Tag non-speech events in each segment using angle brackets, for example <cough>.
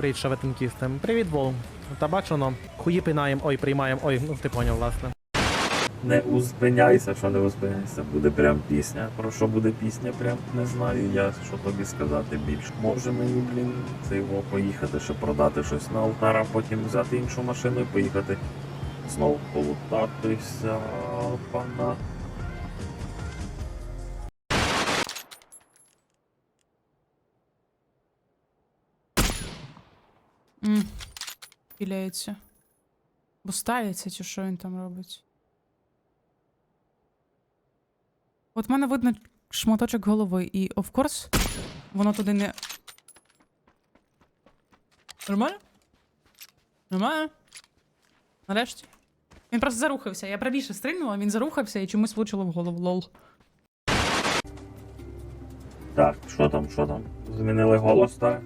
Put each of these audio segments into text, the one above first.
Привіт, шаветинкісти. Привіт, Вол. Та бачу, ну, хуї пинаєм, ой, приймаєм, ой, ну ти поняв, власне. Не успиняйся, що не успиняйся, буде прям пісня. Про що буде пісня, прям не знаю я, що тобі сказати більше. Може мені, блін, це його поїхати, ще продати щось на алтар, а потім взяти іншу машину і поїхати знову полутатися, пана. М. Піляється. Бо ставиться, чи що він там робить. От в мене видно шматочок голови, і, of course, воно туди не. Нормально? Нормально? Нарешті. Він просто зарухався. Я правіше стрільнула, він зарухався і чомусь влучило в голову. Лол. Так, що там, що там? Змінили голос, так?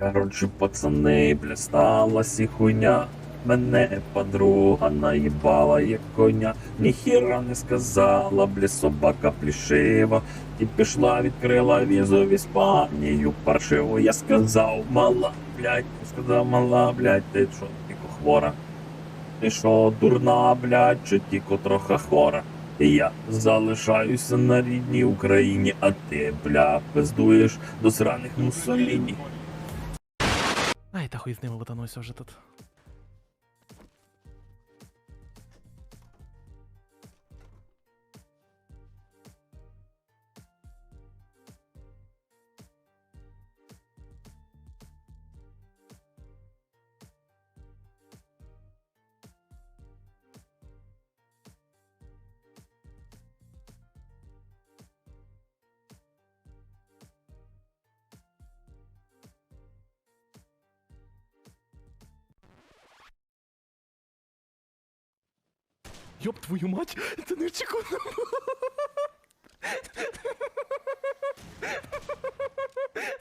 Коротше, пацани, бля, сталася хуйня. Мене подруга наїбала як коня, ніхіра не сказала, бля, собака плішива. І пішла, відкрила візу в Іспанію паршиву. Я сказав, мала, блядь, сказав, мала, блядь, ти що, тільки хвора? Ти що, дурна, блядь, чи тільки трохи хвора? І я залишаюся на рідній Україні, а ти, бля, пиздуєш до сраних мусоліні. Ай, та хуй з ними лутануся вже тут. Йоп твою мать, <laughs> це неочікувано.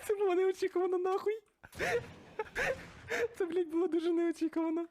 Це було неочікувано нахуй. Це, блядь, було дуже неочікувано.